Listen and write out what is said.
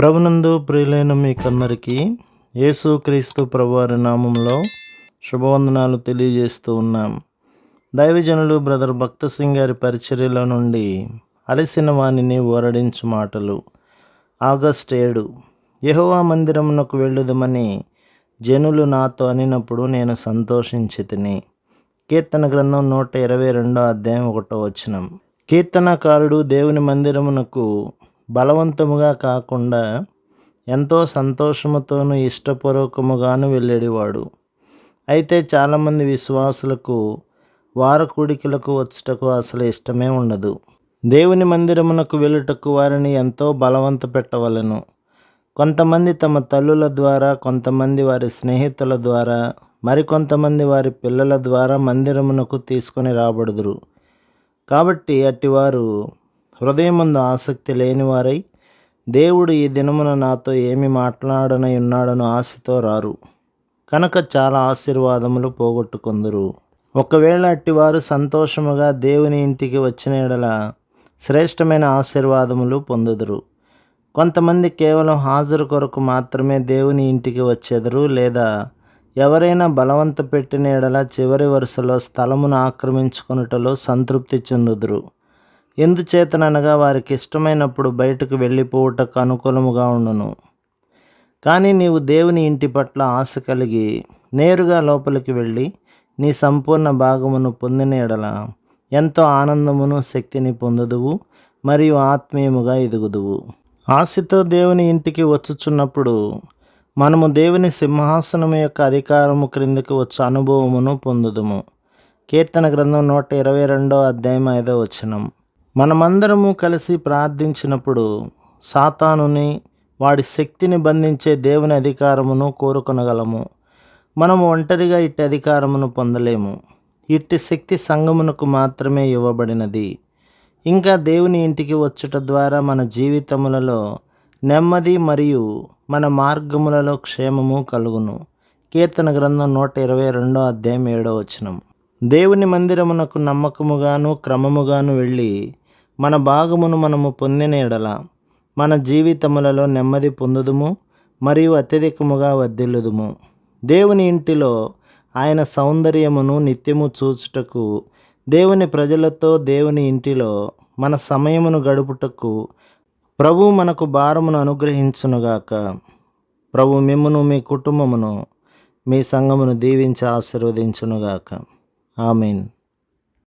ప్రభునందు ప్రియులైన మీకందరికీ యేసుక్రీస్తు ప్రభువారి నామంలో శుభవందనాలు తెలియజేస్తూ ఉన్నాం. దైవజనులు బ్రదర్ భక్త సింగ్ గారి పరిచర్యలో నుండి అలసిన వాణిని ఓరడించు మాటలు. ఆగస్ట్ ఏడు. యహోవా మందిరమునకు వెళ్ళుదమని జనులు నాతో అనినప్పుడు నేను సంతోషించి తిని. కీర్తన గ్రంథం నూట ఇరవై రెండో అధ్యాయం ఒకటో వచనం. కీర్తనకారుడు దేవుని మందిరమునకు బలవంతముగా కాకుండా ఎంతో సంతోషముతోనూ ఇష్టపూర్వకముగాను వెళ్ళేడివాడు అయితే చాలామంది విశ్వాసులకు వారకూడికలకు వచ్చుటకు అసలు ఇష్టమే ఉండదు. దేవుని మందిరమునకు వెళ్ళుటకు వారిని ఎంతో బలవంత పెట్టవలను. కొంతమంది తమ తల్లుల ద్వారా కొంతమంది వారి స్నేహితుల ద్వారా మరికొంతమంది వారి పిల్లల ద్వారా మందిరమునకు తీసుకొని రాబడుదురు. కాబట్టి అట్టివారు హృదయమందు ఆసక్తి లేనివారై దేవుడు ఈ దినమున నాతో ఏమి మాట్లాడనై ఉన్నాడను ఆశతో రారు. కనుక చాలా ఆశీర్వాదములు పోగొట్టుకుందరు. ఒకవేళ అట్టివారు సంతోషముగా దేవుని ఇంటికి వచ్చిన ఎడల శ్రేష్టమైన ఆశీర్వాదములు పొందుదురు. కొంతమంది కేవలం హాజరు కొరకు మాత్రమే దేవుని ఇంటికి వచ్చేదరు లేదా ఎవరైనా బలవంత పెట్టిన ఎడల చివరి వరుసలో స్థలమును ఆక్రమించుకొనుటలో సంతృప్తి చెందుదురు. ఎందుచేతననగా వారికి ఇష్టమైనప్పుడు బయటకు వెళ్ళిపోవుటకు అనుకూలముగా ఉండును. కానీ నీవు దేవుని ఇంటి పట్ల ఆశ కలిగి నేరుగా లోపలికి వెళ్ళి నీ సంపూర్ణ భాగమును పొందిన ఎడల ఎంతో ఆనందమును శక్తిని పొందుదువు మరియు ఆత్మీయముగా ఎదుగుదువు. ఆశతో దేవుని ఇంటికి వచ్చుచున్నప్పుడు మనము దేవుని సింహాసనము యొక్క అధికారము క్రిందకి వచ్చే అనుభవమును పొందుదుము. కీర్తన గ్రంథం నూట ఇరవై రెండో అధ్యాయం ఐదో వచనం. మనమందరము కలిసి ప్రార్థించినప్పుడు సాతానుని వాడి శక్తిని బంధించే దేవుని అధికారమును కోరుకొనగలము. మనము ఒంటరిగా ఇట్టి అధికారమును పొందలేము. ఇట్టి శక్తి సంగమునకు మాత్రమే ఇవ్వబడినది. ఇంకా దేవుని ఇంటికి వచ్చుట ద్వారా మన జీవితములలో నెమ్మది మరియు మన మార్గములలో క్షేమము కలుగును. కీర్తన గ్రంథం నూట ఇరవై రెండో అధ్యాయం ఏడో వచనం. దేవుని మందిరమునకు నమ్మకముగాను క్రమముగాను వెళ్ళి మన భాగమును మనము పొందిన ఎడల మన జీవితములలో నెమ్మది పొందుదుము మరియు అత్యధికముగా వర్ధిల్లుదుము. దేవుని ఇంటిలో ఆయన సౌందర్యమును నిత్యము చూచుటకు దేవుని ప్రజలతో దేవుని ఇంటిలో మన సమయమును గడుపుటకు ప్రభు మనకు భారమును అనుగ్రహించునుగాక. ప్రభు మిమ్మును మీ కుటుంబమును మీ సంఘమును దీవించి ఆశీర్వదించునుగాక. ఆమెన్.